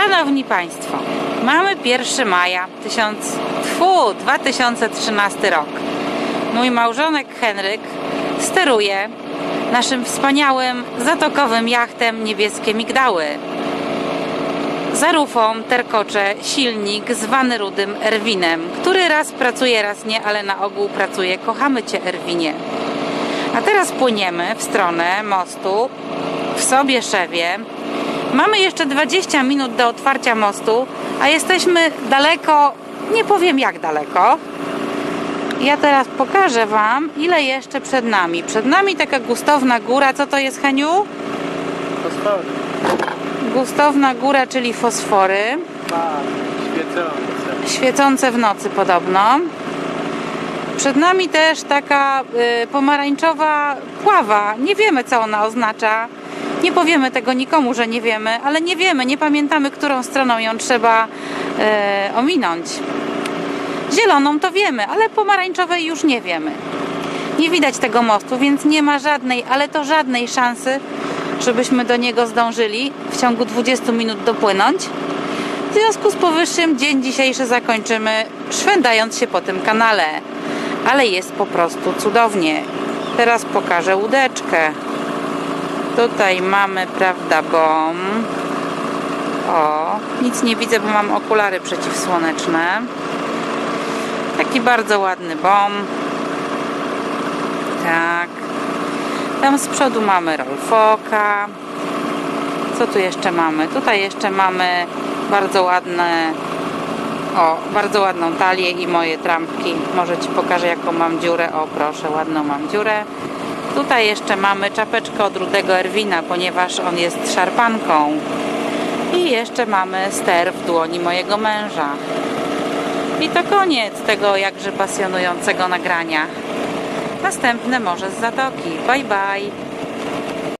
Szanowni Państwo, mamy 1 maja 1000, tfu, 2013 rok. Mój małżonek Henryk steruje naszym wspaniałym zatokowym jachtem Niebieskie Migdały. Za rufą terkocze silnik zwany rudym Erwinem, który raz pracuje, raz nie, ale na ogół pracuje. Kochamy Cię, Erwinie. A teraz płyniemy w stronę mostu w Sobieszewie. Mamy jeszcze 20 minut do otwarcia mostu, a jesteśmy daleko, nie powiem jak daleko. Ja teraz pokażę Wam, ile jeszcze przed nami. Przed nami taka gustowna góra. Co to jest, Heniu? Fosfory. Gustowna góra, czyli fosfory. Tak, świecące. świecące w nocy podobno. Przed nami też taka y, pomarańczowa pława. Nie wiemy, co ona oznacza. Nie powiemy tego nikomu, że nie wiemy, ale nie wiemy, nie pamiętamy, którą stroną ją trzeba y, ominąć. Zieloną to wiemy, ale pomarańczowej już nie wiemy. Nie widać tego mostu, więc nie ma żadnej, ale to żadnej szansy, żebyśmy do niego zdążyli w ciągu 20 minut dopłynąć. W związku z powyższym dzień dzisiejszy zakończymy szwendając się po tym kanale. Ale jest po prostu cudownie. Teraz pokażę łódeczkę. Tutaj mamy, prawda, bom. O, nic nie widzę, bo mam okulary przeciwsłoneczne. Taki bardzo ładny bom. Tak. Tam z przodu mamy Rolfoka. Co tu jeszcze mamy? Tutaj jeszcze mamy bardzo ładne o, bardzo ładną talię i moje trampki. Może Ci pokażę jaką mam dziurę. O, proszę, ładną mam dziurę. Tutaj jeszcze mamy czapeczkę od rudego Erwina, ponieważ on jest szarpanką. I jeszcze mamy ster w dłoni mojego męża. I to koniec tego jakże pasjonującego nagrania. Następne może z zatoki. Bye bye.